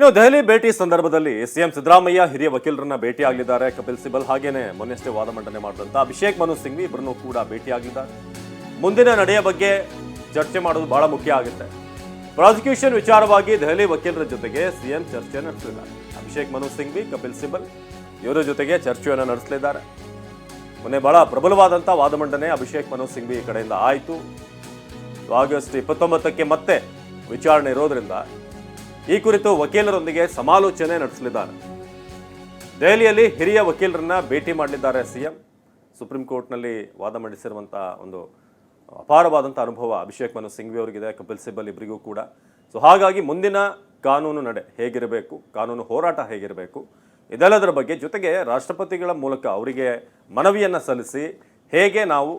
ಇನ್ನು ದೆಹಲಿ ಭೇಟಿ ಸಂದರ್ಭದಲ್ಲಿ ಸಿಎಂ ಸಿದ್ದರಾಮಯ್ಯ ಹಿರಿಯ ವಕೀಲರನ್ನ ಭೇಟಿಯಾಗಲಿದ್ದಾರೆ. ಕಪಿಲ್ ಸಿಬಲ್ ಹಾಗೇನೆ ಮೊನ್ನೆಷ್ಟೇ ವಾದ ಮಂಡನೆ ಮಾಡಿದಂತ ಅಭಿಷೇಕ್ ಮನು ಸಿಂಘ್ವಿ ಇಬ್ಬರನ್ನು ಕೂಡ ಭೇಟಿಯಾಗಲಿದ್ದಾರೆ. ಮುಂದಿನ ನಡೆಯ ಬಗ್ಗೆ ಚರ್ಚೆ ಮಾಡೋದು ಬಹಳ ಮುಖ್ಯ ಆಗುತ್ತೆ. ಪ್ರಾಸಿಕ್ಯೂಷನ್ ವಿಚಾರವಾಗಿ ದೆಹಲಿ ವಕೀಲರ ಜೊತೆಗೆ ಸಿಎಂ ಚರ್ಚೆ ನಡೆಸಲಿದ್ದಾರೆ. ಅಭಿಷೇಕ್ ಮನು ಸಿಂಘ್ವಿ, ಕಪಿಲ್ ಸಿಬಲ್ ಇವರ ಜೊತೆಗೆ ಚರ್ಚೆಯನ್ನು ನಡೆಸಲಿದ್ದಾರೆ. ಮೊನ್ನೆ ಬಹಳ ಪ್ರಬಲವಾದಂಥ ವಾದ ಮಂಡನೆ ಅಭಿಷೇಕ್ ಮನು ಸಿಂಘ್ವಿ ಕಡೆಯಿಂದ ಆಯಿತು. ಆಗಸ್ಟ್ ಇಪ್ಪತ್ತೊಂಬತ್ತಕ್ಕೆ ಮತ್ತೆ ವಿಚಾರಣೆ ಇರೋದ್ರಿಂದ ಈ ಕುರಿತು ವಕೀಲರೊಂದಿಗೆ ಸಮಾಲೋಚನೆ ನಡೆಸಲಿದ್ದಾರೆ. ದೆಹಲಿಯಲ್ಲಿ ಹಿರಿಯ ವಕೀಲರನ್ನ ಭೇಟಿ ಮಾಡಲಿದ್ದಾರೆ ಸಿಎಂ. ಸುಪ್ರೀಂ ಕೋರ್ಟ್ನಲ್ಲಿ ವಾದ ಮಂಡಿಸಿರುವಂತಹ ಒಂದು ಅಪಾರವಾದಂಥ ಅನುಭವ ಅಭಿಷೇಕ್ ಮನು ಸಿಂಘ್ವಿ ಅವರಿಗಿದೆ, ಕಪಿಲ್ ಸಿಬಲ್ ಇಬ್ಬರಿಗೂ ಕೂಡ. ಸೊ ಹಾಗಾಗಿ ಮುಂದಿನ ಕಾನೂನು ನಡೆ ಹೇಗಿರಬೇಕು, ಕಾನೂನು ಹೋರಾಟ ಹೇಗಿರಬೇಕು, ಇದೆಲ್ಲದರ ಬಗ್ಗೆ ಜೊತೆಗೆ ರಾಷ್ಟ್ರಪತಿಗಳ ಮೂಲಕ ಅವರಿಗೆ ಮನವಿಯನ್ನು ಸಲ್ಲಿಸಿ ಹೇಗೆ ನಾವು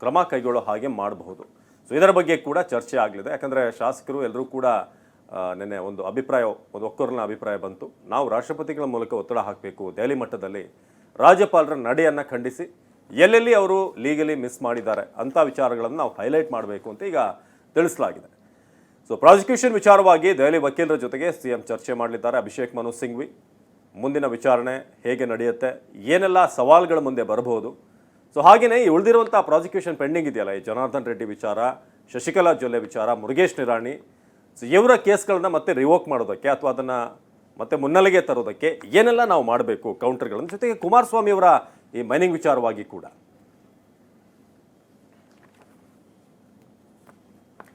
ಕ್ರಮ ಕೈಗೊಳ್ಳೋ ಹಾಗೆ ಮಾಡಬಹುದು. ಸೊ ಇದರ ಬಗ್ಗೆ ಕೂಡ ಚರ್ಚೆ ಆಗಲಿದೆ. ಯಾಕಂದರೆ ಶಾಸಕರು ಎಲ್ಲರೂ ಕೂಡ ನಿನ್ನೆ ಒಂದು ಅಭಿಪ್ರಾಯ, ಒಂದು ಒಕ್ಕೊರಲಿನ ಅಭಿಪ್ರಾಯ ಬಂತು. ನಾವು ರಾಷ್ಟ್ರಪತಿಗಳ ಮೂಲಕ ಒತ್ತಡ ಹಾಕಬೇಕು, ದೆಹಲಿ ಮಟ್ಟದಲ್ಲಿ ರಾಜ್ಯಪಾಲರ ನಡೆಯನ್ನು ಖಂಡಿಸಿ ಎಲ್ಲೆಲ್ಲಿ ಅವರು ಲೀಗಲಿ ಮಿಸ್ ಮಾಡಿದ್ದಾರೆ ಅಂಥ ವಿಚಾರಗಳನ್ನು ನಾವು ಹೈಲೈಟ್ ಮಾಡಬೇಕು ಅಂತ ಈಗ ತಿಳಿಸಲಾಗಿದೆ. ಸೊ ಪ್ರಾಸಿಕ್ಯೂಷನ್ ವಿಚಾರವಾಗಿ ದೆಹಲಿ ವಕೀಲರ ಜೊತೆಗೆ ಸಿಎಂ ಚರ್ಚೆ ಮಾಡಲಿದ್ದಾರೆ ಅಭಿಷೇಕ್ ಮನು ಸಿಂಘ್ವಿ. ಮುಂದಿನ ವಿಚಾರಣೆ ಹೇಗೆ ನಡೆಯುತ್ತೆ, ಏನೆಲ್ಲ ಸವಾಲುಗಳ ಮುಂದೆ ಬರಬಹುದು. ಸೊ ಹಾಗೆಯೇ ಈ ಉಳಿದಿರುವಂಥ ಪ್ರಾಸಿಕ್ಯೂಷನ್ ಪೆಂಡಿಂಗ್ ಇದೆಯಲ್ಲ, ಈ ಜನಾರ್ದನ್ ರೆಡ್ಡಿ ವಿಚಾರ, ಶಶಿಕಲಾ ಜೊಲ್ಲೆ ವಿಚಾರ, ಮುರುಗೇಶ್ ನಿರಾಣಿ ಸೊ ಇವರ ಕೇಸ್ಗಳನ್ನ ಮತ್ತೆ ರಿವೋಕ್ ಮಾಡೋದಕ್ಕೆ ಅಥವಾ ಅದನ್ನು ಮತ್ತೆ ಮುನ್ನೆಲೆಗೆ ತರೋದಕ್ಕೆ ಏನೆಲ್ಲ ನಾವು ಮಾಡಬೇಕು ಕೌಂಟರ್ಗಳನ್ನು ಜೊತೆಗೆ ಕುಮಾರಸ್ವಾಮಿ ಅವರ ಈ ಮೈನಿಂಗ್ ವಿಚಾರವಾಗಿ ಕೂಡ.